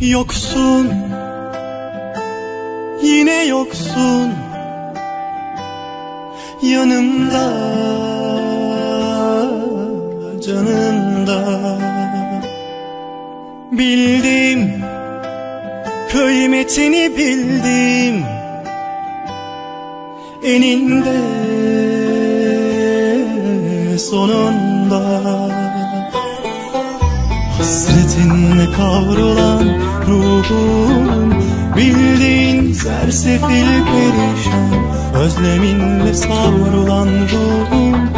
Yoksun. Yine yoksun. Yanımda Canımda. Bildim Kıymetini bildim. Eninde Sonunda. Hasretinle kavrulan ruhum. Bildiğin sersefil perişan Özleminle savrulan ruhum.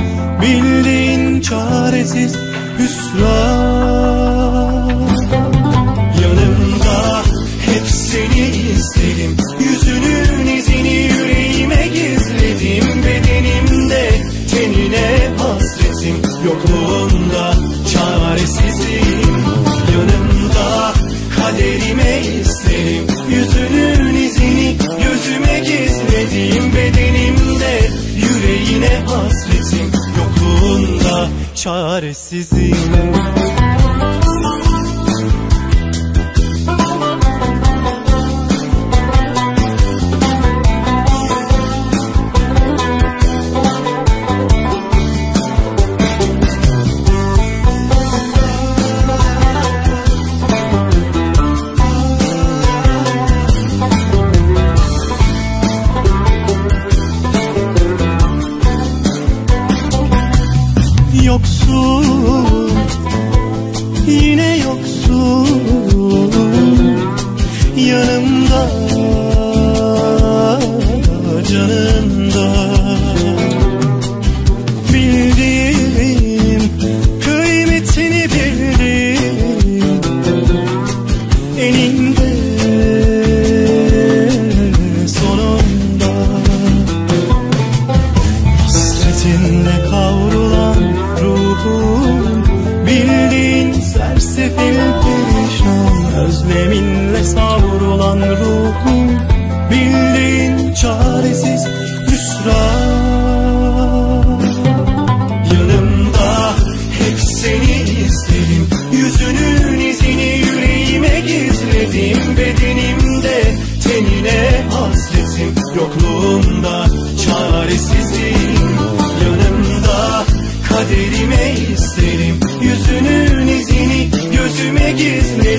Bildiğin çaresiz hüsran. Yanımda hep seni istedim Yüzünün izini yüreğime gizledim. Bedenimde tenine hasretim. Yokluğunda çaresizim kaderime isterim. Yüzünün izini gözüme gizledim. Bedenimde yüreğine hasretim. Yokluğunda çaresizim Bildiğin sersefil perişan Özleminle savrulan ruhum. Bildiğin çaresiz hüsran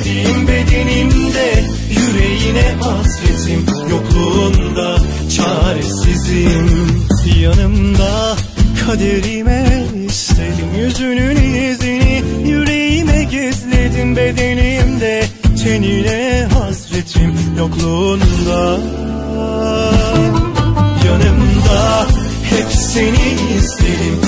gizledim Bedenimde yüreğine hasretim Yokluğunda çaresizim. Yanımda kaderime istedim Yüzünün izini yüreğime gizledim Bedenimde tenine hasretim Yokluğunda. Yanımda hep seni istedim